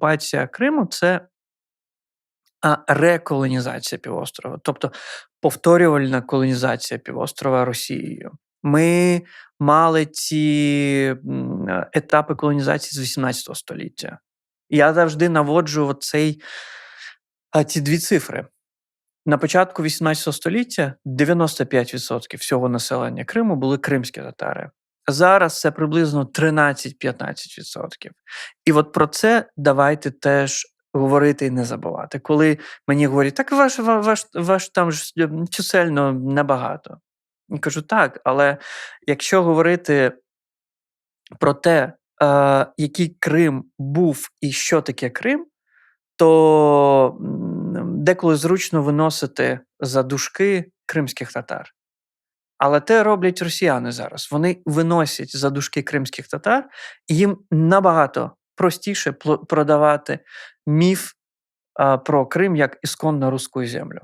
окупація Криму це реколонізація півострова, тобто повторювальна колонізація півострова Росією. Ми мали ці етапи колонізації з 18 століття. Я завжди наводжу цей, ці дві цифри. На початку 18 століття 95% всього населення Криму були кримські татари. Зараз це приблизно 13-15%. І от про це давайте теж говорити і не забувати. Коли мені говорять, так ваш ваш, ваш там ж чисельно небагато. Я кажу, так, але якщо говорити про те, е, який Крим був і що таке Крим, то деколи зручно виносити за дужки кримських татар. Але те роблять росіяни зараз. Вони виносять за дужки кримських татар, і їм набагато простіше продавати міф про Крим як ісконно руську землю.